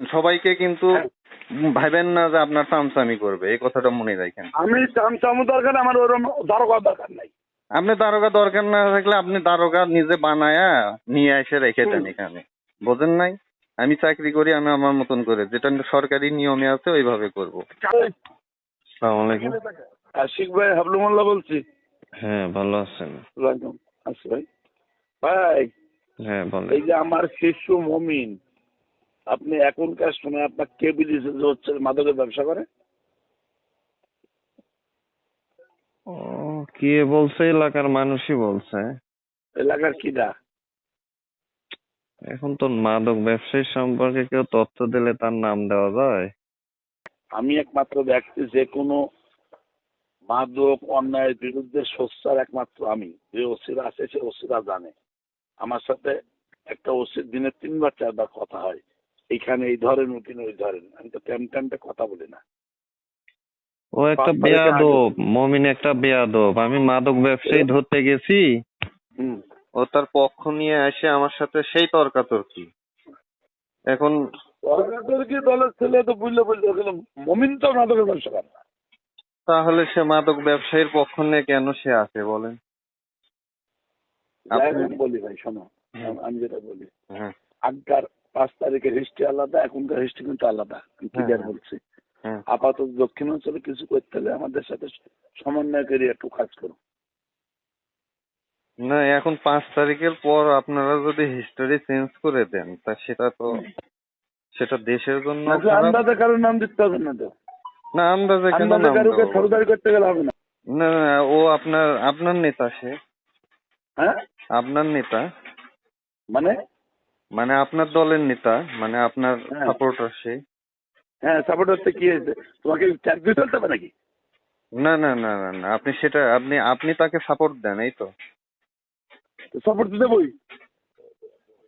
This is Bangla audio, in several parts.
সবাইকে কিন্তু হ্যাঁ। ভাবেন না যে আপনার চামচামি করবে এই কথাটা মনে রাখেন। আমি চামচামু দরকার আমার ওরম দারোগা দরকার নাই। আপনি দারোগা দরকার না থাকলে আপনি দারোগা নিজে বানায়া নিয়ে এসে রেখে দেন এখানে। বোঝেন নাই? আমি চাকরি করি আমি আমার মতন করে। যেটা সরকারি নিয়মে আছে ওইভাবে করব। আশিক ভাই হাবলুমোল্লা বলছি। হ্যাঁ ভালো আছেন। ভাই ভাই হ্যাঁ এই যে আমার শিশু মমিন আপনি এখনকার সময় আপনার কে বিদেশে যে হচ্ছে মাদকের ব্যবসা করে? ও কে বলছে? এলাকার মানুষই বলছে। এলাকার কিনা এখন তো মাদক ব্যবসায়ী সম্পর্কে কেউ তথ্য দিলে তার নাম দেওয়া যায়। আমি একমাত্র ব্যক্তি যে কোনো মাদক অন্যায়ের বিরুদ্ধে সোচ্চার একমাত্র আমি। যে ওসিরা আছে সে ওসিরা জানে। আমার সাথে একটা ওসির দিনে তিনবার চারবার কথা হয়। এইখানে এই ধরেন ওইখানে ওই ধরেন। আমি তো টাইম টাইমটা কথা বলি না। ও একটা বেয়াদব মমিন একটা বেয়াদব। আমি মাদক ব্যবসায়ী ধরতে গেছি। ও তার পক্ষ নিয়ে এসে আমার সাথে সেই তর্কাতর্কি। এখন সরকারের কি দলের ছেলে তো বুঝলে বুঝলে ওখানে মমিন তো মাদকের ব্যবসা করে না। তাহলে সে মাদক ব্যবসায়ীর পক্ষ নিয়ে কেন সে আসে বলেন? বলি ভাই শোনো। আমি যেটা বলি হ্যাঁ। আগকার পাঁচ তারিখের হিস্ট্রি আলাদা এখনকার হিস্ট্রি কিন্তু আলাদা ক্লিয়ার হ্যাঁ। বলছি। হ্যাঁ। আপাতত দক্ষিণাঞ্চলে কিছু করতে হলে আমাদের সাথে সমন্বয় করে একটু কাজ করো। না এখন পাঁচ তারিখের পর আপনারা যদি হিস্টোরি চেঞ্জ করে দেন তা সেটা তো সেটা দেশের জন্য আন্দাজে কারোর নাম দিতে হবে না তো। না আন্দাজে কেন নাম কারোকে করতে গেলে হবে না না না, ও আপনার আপনার নেতা সে। হ্যাঁ? আপনার নেতা? মানে? মানে আপনার দলের নেতা মানে আপনার হ্যাঁ। সাপোর্টার সে। হ্যাঁ সাপোর্ট হচ্ছে কি? হয়েছে তোমাকে চাকরি চলতে হবে নাকি? না না না না না আপনি সেটা আপনি আপনি তাকে সাপোর্ট দেন এই তো। সাপোর্ট তো দেবই।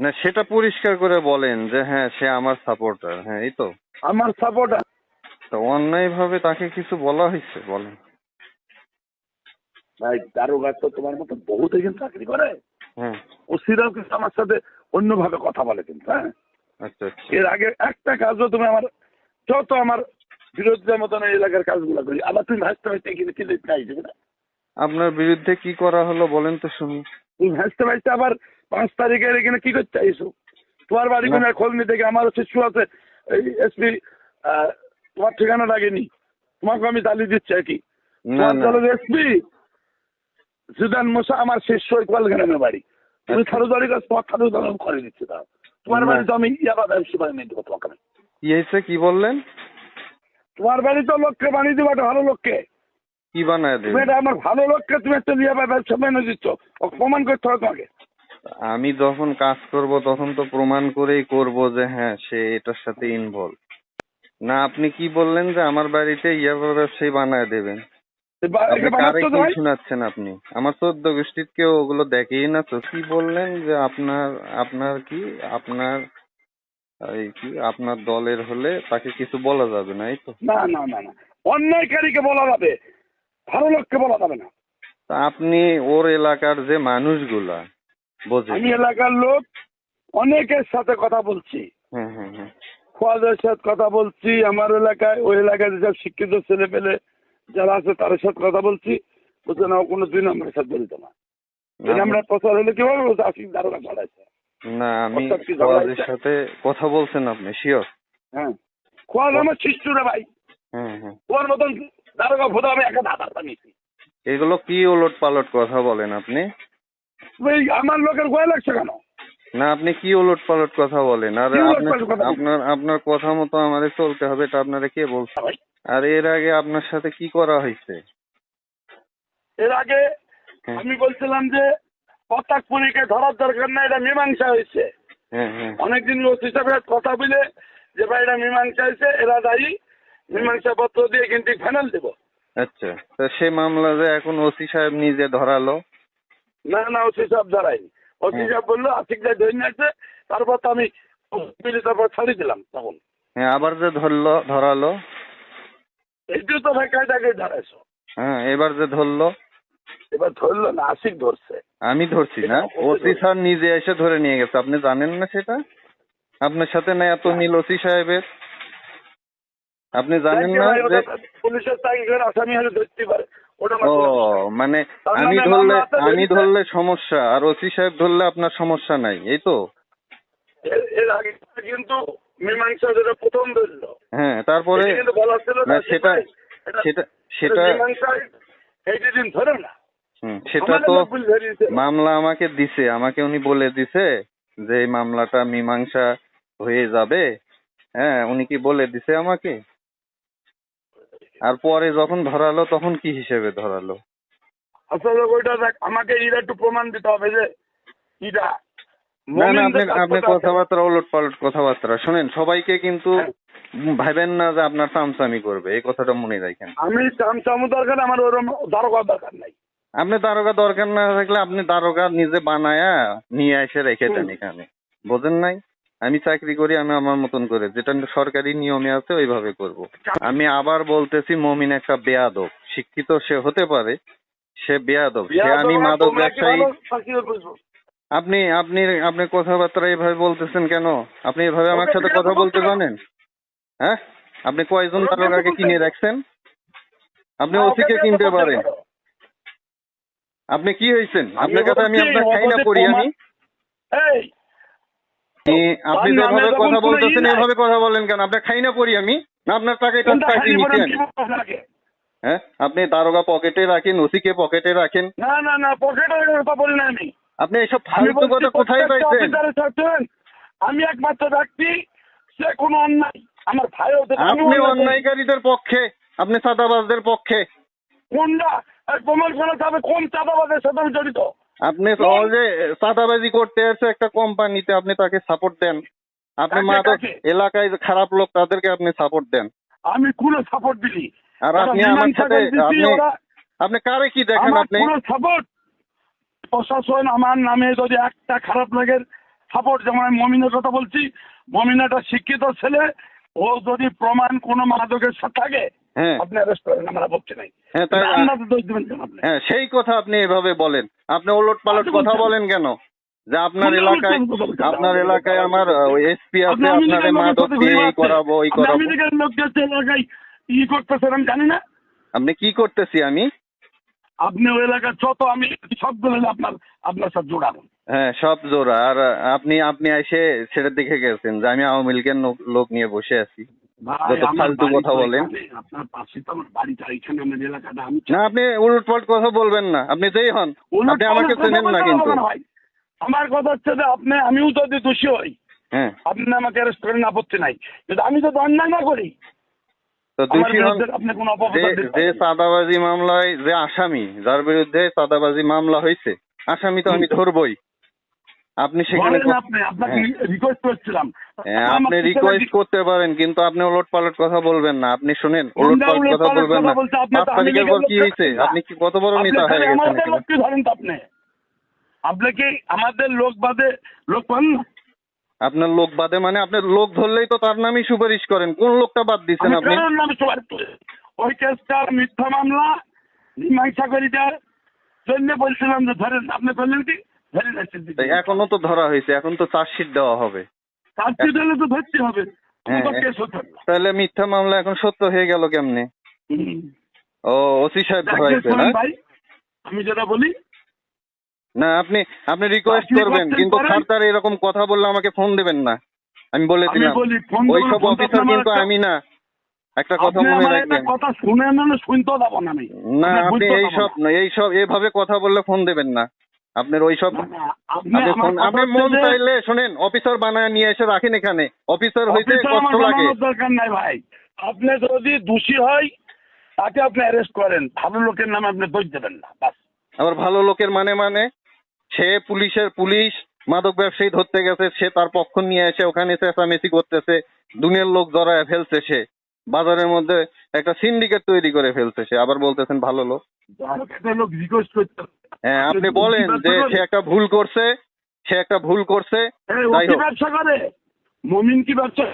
না সেটা পরিষ্কার করে বলেন যে হ্যাঁ সে আমার সাপোর্টার হ্যাঁ এই তো। আমার সাপোর্ট তো অন্যায় ভাবে তাকে কিছু বলা হয়েছে বলেন। ভাই দারোগা তো তোমার মতো বহুত এখানে চাকরি করে। হ্যাঁ। ও সিরাও কিন্তু আমার সাথে অন্যভাবে কথা বলে কিন্তু হ্যাঁ? আচ্ছা আচ্ছা। এর আগে একটা কাজও তুমি আমার যত আমার বিরোধীদের মতন এই এলাকার কাজগুলো করি আবার তুমি ভাসতে ভাসতে এখানে কি দেখতে আইসবে না আপনার বিরুদ্ধে কি করা হলো বলেন তো শুনি। তুমি ভাসতে ভাসতে আবার পাঁচ তারিখের এখানে কি করতে আইসো তোমার বাড়ি। কোনো নিতে গিয়ে আমারও শিশু আছে এই এসপি তোমার ঠিকানা লাগেনি তোমাকে আমি দালি দিচ্ছি আর কি। তোমার এসপি সুদান মোসা আমার শিষ্য ইকবাল গ্রামের বাড়ি। তুমি আচ্ছা। তোমার আমি করে দিচ্ছি তোমার না। বাড়ি তো আমি ইয়াবা ব্যবসা বানিয়ে দেবো তোমাকে। কি বললেন? তোমার বাড়ি তো লোককে বানিয়ে দেবো একটা ভালো লোককে। কি বানায় দেবেন এটা আমার ভালো লোককে তুমি একটা ইয়াবা ব্যবসা বানিয়ে দিচ্ছ। প্রমাণ করতে হবে তোমাকে। আমি যখন কাজ করব তখন তো প্রমাণ করেই করব যে হ্যাঁ সে এটার সাথে ইনভলভ না আপনি কি বললেন যে আমার বাড়িতে ইয়াবা ব্যবসায়ী বানায় দেবেন? শোনাচ্ছেন আপনি? আমার চোদ্দ গোষ্ঠীর কেউ ওগুলো দেখেই না তো কি বললেন যে আপনার আপনার কি আপনার এই কি আপনার দলের হলে তাকে কিছু বলা যাবে না এই তো। না না না না। অন্যায়কারীকে বলা যাবে ভালো লোককে বলা যাবে না। তা আপনি ওর এলাকার যে মানুষগুলা বোঝে আমি এলাকার লোক অনেকের সাথে কথা বলছি। হ্যাঁ হ্যাঁ হ্যাঁ। খোয়াদের সাথে কথা বলছি আমার এলাকায় ওই এলাকায় যেসব শিক্ষিত ছেলে পেলে যারা আছে তাদের সাথে কথা বলছি বলছে না কোনো দুই নম্বরের সাথে জড়িত না। দুই নম্বরের প্রচার হলে কীভাবে বলছে আশিক দারোগা ছড়াইছে না আমি হয়েছে? সাথে কথা বলছেন আপনি শিওর হ্যাঁ। খোয়াজ আমার শিষ্যরা ভাই। হ্যাঁ হ্যাঁ। ওর মতন দারোগা ভোদা আমি একা ধাঁধার বানিয়েছি এগুলো কি ওলট পালট কথা বলেন আপনি? আমার লোকের গোয়া লাগছে কেন? না আপনি কি ওলট পালট কথা বলেন? আর আপনার আপনার কথা মতো আমাদের চলতে হবে এটা আপনারা কে বলছে ভাই আর এর আগে আপনার সাথে কি করা হয়েছে? এর আগে হ্যাঁ। আমি বলছিলাম যে পতাকপুরীকে ধরার দরকার না এটা মীমাংসা হয়েছে। হ্যাঁ হ্যাঁ। অনেকদিন লোক হিসাবে কথা বলে যে ভাই এটা মীমাংসা হয়েছে এরা দায়ী মীমাংসা পত্র দিয়ে কিন্তু ফাইনাল দেবো। আচ্ছা তা সে মামলা যে এখন ওসি সাহেব নিজে ধরালো? না না ওসি সব ধরায়নি। ওসি। সাহেব বলল আশিক ভাই ধরে নিয়েছে তারপর তো আমি তারপর ছাড়ি দিলাম তখন। হ্যাঁ আবার যে ধরলো ধরালো? এইটিও তো ভাই কায়দাকে ধরাইছো হ্যাঁ এবার যে ধরলো। এবার ধরলো না আশিক ধরছে। আমি ধরছি না ওসি স্যার নিজে এসে ধরে নিয়ে গেছে আপনি জানেন না সেটা? আপনার সাথে না এত মিল ওসি সাহেবের? আপনি জানেন না যে পুলিশের তাগিদের আসামি হলে ধরতে পারে। ও। মানে আমি ধরলে আমি ধরলে সমস্যা আর ওসি সাহেব ধরলে আপনার সমস্যা নাই এই তো? এর আগে কিন্তু মীমাংসা যেটা প্রথম ধরলো হ্যাঁ তারপরে কিন্তু বলা ছিল না না সেটা সেটা সেটা ধরে না। সেটা তো। মামলা আমাকে দিছে আমাকে উনি বলে দিছে যে এই মামলাটা মীমাংসা হয়ে যাবে। হ্যাঁ উনি কি বলে দিছে আমাকে? আর পরে যখন ধরালো তখন কি হিসেবে ধরালো? আসলে ওইটা দেখ আমাকে এটা একটু প্রমাণ দিতে হবে যে এটা না না আপনি আপনি কথাবার্তা ওলট পালট কথাবার্তা। শোনেন সবাইকে কিন্তু ভাবেন না যে আপনার চামচামি করবে এই কথাটা মনে রাখেন। আমি চামচামু দরকার আমার ওরম দারোগা দরকার নাই। আপনি দারোগা দরকার না থাকলে আপনি দারোগা নিজে বানায়া নিয়ে এসে রেখে দেন এখানে। বোঝেন নাই? আমি চাকরি করি আমি আমার মতন করে। যেটা সরকারি নিয়মে আছে ওইভাবে করব। আমি আবার বলতেছি মমিন একটা বেয়াদব। শিক্ষিত সে হতে পারে সে বেয়াদব। সে আমি মাদক ব্যবসায়ী? আপনি আপনি আপনি কথাবার্তা এইভাবে বলতেছেন কেন? আপনি এভাবে আমার সাথে কথা বলতে জানেন? হ্যাঁ? আপনি কয়জন ওকে বিয়ে তো দারোগাকে করতে কিনে রাখছেন? আপনি ওকে ওসিকে কিনতে পারেন? আপনি কি হয়েছেন? আপনার কাছে আমি আপনার খাই না পড়ি আমি। এই! আপনি- যেভাবে কথা বলতেছেন এভাবে কথা বলেন কেন? আপনার খাই না পড়ি আমি। না আপনার টাকা কোনটা চাকরি নিতে আমি হ্যাঁ? আপনি দারোগা পকেটে রাখেন ওসিকে পকেটে রাখেন। না না না পকেটের কথা বলি না আমি। আপনি এসব ফালতু কথা কোথায় পাইছেন? আমি একমাত্র ব্যক্তি সে কোনো অন্যায়। আমার ভাইও তো- আপনি অন্যায়কারীদের পক্ষে আপনি সাদাবাজদের পক্ষে। কোনটা প্রমাণ করা যাবে কোন চাঁদাবাদের সাথে আমি জড়িত? আপনি সহজে চাঁদাবাজি করতে আছে একটা কোম্পানিতে আপনি তাকে সাপোর্ট দেন। আপনি মাদক এলাকায় যে খারাপ লোক তাদেরকে আপনি সাপোর্ট দেন। আমি কোনো সাপোর্ট দিলি আর আপনি আমার সাথে আপনি আপনি কারে কি দেখেন আপনি? কোনো সাপোর্ট প্রশাসন আমার নামে যদি একটা খারাপ লাগে সাপোর্ট যেমন আমি মমিনের কথা বলছি মমিনাটা শিক্ষিত ছেলে ও যদি প্রমাণ কোন মাদকের সাথে থাকে হ্যাঁ। আপনি অ্যারেস্ট করেন আমরা বলছি নাই। হ্যাঁ সেই কথা আপনি এভাবে বলেন। আপনি ওলট পালট কথা বলেন কেন? যে আপনার এলাকায়। আপনার এলাকায় আমার এসপি আছে আপনি আপনারে মাদক দিয়ে এই করাবো ওই করাবো। লোকদের এলাকায় ই করতেছেন আমি জানি না। আপনি কি করতেছি আমি? আপনি ওই এলাকার যত আমি সবগুলো আপনার আপনার সাথে জোড়াবো। হ্যাঁ সব জোড়া। আর আপনি আপনি এসে সেটা দেখে গেছেন যে আমি আওয়ামী লীগের লোক- নিয়ে বসে আছি। যত ফালতু কথা বলেন। আপনার পাশে তো আমার বাড়িটা এখানে আমার এলাকাটা আমি না আপনি উলট পালট কথা বলবেন না। আপনি যেই হন আপনি আমাকে চেনেন না কিন্তু। ভাই। আমার কথা হচ্ছে যে আপনি আমিও যদি দোষী হই হ্যাঁ। আপনি আমাকে অ্যারেস্ট করেন আপত্তি নাই। কিন্তু আমি যদি অন্যায় না করি তো দোষী যে। চাঁদাবাজি মামলায় যে আসামি যার বিরুদ্ধে চাঁদাবাজি মামলা হয়েছে আসামি তো আমি ধরবই আপনি সেখানে আপনি হ্যাঁ। রিকোয়েস্ট হ্যাঁ, করতে পারেন কিন্তু আপনি ওলট পালট কথা বলবেন না আপনি শুনেন ওলট পালট কথা বলবেন না? পাঁচ তারিখের পর কি হয়েছে আপনি কি কত বড় নেতা হয়ে গেছেন আমাদের এখানে? লোককে ধরেন তো আপনি আপনি কি আমাদের লোক বাদে লোক পান না আপনার লোক বাদে মানে আপনার লোক ধরলেই তো তার নামই সুপারিশ করেন। কোন লোকটা বাদ দিচ্ছেন আপনি? ওই কেসটার মিথ্যা মামলা মীমাংসা করে জন্য বলছিলাম যে ধরেন আপনি করলেন কি? এখনও তো ধরা হয়েছে এখন তো চার্জশিট দেওয়া হবে। চাকরি দিলে তো ধরতে হবে। হ্যাঁ, হ্যাঁ। তাহলে মিথ্যা মামলা এখন সত্য হয়ে গেল কেমনে? ও ওসি সাহেব ধরাইছে ভাই আমি যেটা বলি না আপনি আপনি রিকোয়েস্ট করবেন কিন্তু। খারতার এরকম কথা বললে আমাকে ফোন দেবেন না। আমি বলে আমি দিলাম বলি ওই সব অফিসার কিন্তু আমি না। একটা কথা মনে রাখবেন। কথা শুনে না শুনতেও যাব না আমি। না আপনি আপনি বুঝতেও এই সব না। এই সব এভাবে কথা বললে ফোন দেবেন না। আপনার ওই সব না, না, আপনি মন চাইলে শোনেন অফিসার বানায় নিয়ে এসে রাখেন এখানে। অফিসার হইতে কষ্ট লাগে। দরকার নাই ভাই। আপনি যদি দোষী হয় তাকে আপনি অ্যারেস্ট করেন। ভালো লোকের নামে আপনি দোষ দেবেন না বাস। আবার ভালো লোকের মানে মানে? সে পুলিশের পুলিশ মাদক ব্যবসায়ী ধরতে গেছে সে তার পক্ষ নিয়ে এসে ওখানে চেঁচামেচি করতেছে দুনিয়ার লোক জড়ায় ফেলছে সে। বাজারের মধ্যে একটা সিন্ডিকেট তৈরি করে ফেলছে সে আবার বলতেছেন ভালো লোক। হ্যাঁ আপনি বলেন যে সে একটা ভুল করছে সে একটা ভুল করছে মমিন কি ব্যবসা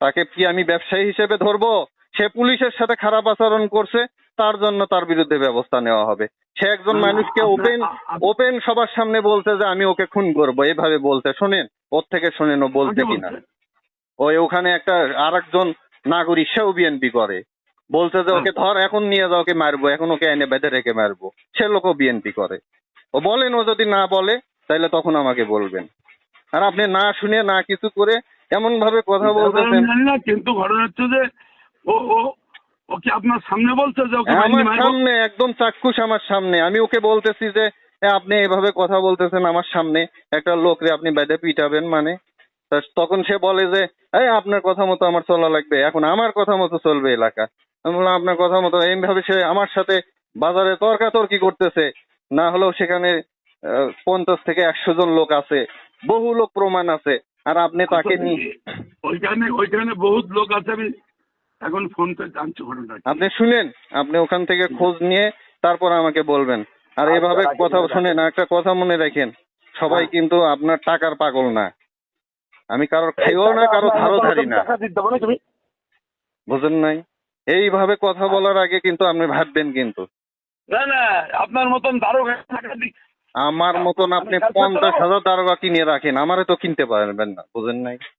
তাকে কি আমি ব্যবসায়ী হিসেবে ধরবো? সে পুলিশের সাথে খারাপ আচরণ করছে তার জন্য তার বিরুদ্ধে ব্যবস্থা নেওয়া হবে। সে একজন মানুষকে ওপেন ওপেন সবার সামনে বলছে যে আমি ওকে খুন করব। এভাবে বলতে শোনেন ওর থেকে শোনেন ও বলছে কাকে কিনা। ওই ওখানে একটা আর একজন নাগরিক সেও বিএনপি করে। বলছে যে ওকে ধর এখন নিয়ে যাও ওকে মারবো। এখন ওকে এনে বেঁধে রেখে মারবো। সে লোকও বিএনপি করে। ও বলেন ও যদি না বলে তাহলে তখন আমাকে বলবেন। আর আপনি না শুনে না কিছু করে এমন ভাবে কথা বলতেছেন। কিন্তু ঘটনা হচ্ছে যে ও ও ও কি আপনার সামনে বলছে যে ওকে আমার সামনে একদম চাক্ষুষ আমার সামনে। আমি ওকে বলতেছি যে আপনি এভাবে কথা বলতেছেন আমার সামনে। একটা লোকরে আপনি পিটাবেন মানে? তখন সে বলে যে এই আপনার কথা মতো আমার চলা লাগবে। এখন আমার কথা মতো চলবে এলাকা। আমি বললাম আপনার কথা মতো এইভাবে সে আমার সাথে বাজারে তর্কাতর্কি করতেছে। না হলেও সেখানে পঞ্চাশ থেকে একশো জন লোক আছে। বহু লোক প্রমাণ আছে। আর আপনি তাকে নিয়ে ওইখানে ওইখানে বহুত লোক আছে। আমি এখন ফোনতে জানছি ঘটনা আপনি শুনেন আপনি ওখান থেকে খোঁজ নিয়ে তারপর আমাকে বলবেন। আর আচ্ছা, এভাবে কথা। শুনেন একটা কথা মনে রাখেন সবাই হ্যাঁ। কিন্তু আপনার টাকার পাগল না। আমি কারোর খাইও না কারও ধারও ধারি না। বুঝেন নাই? এইভাবে কথা বলার আগে কিন্তু আপনি ভাববেন কিন্তু। না না আপনার মতন দারোগা আমার মতন আপনি পঞ্চাশ হাজার দারোগা কিনে রাখেন আমারে তো কিনতে পারবেন না বুঝেন নাই?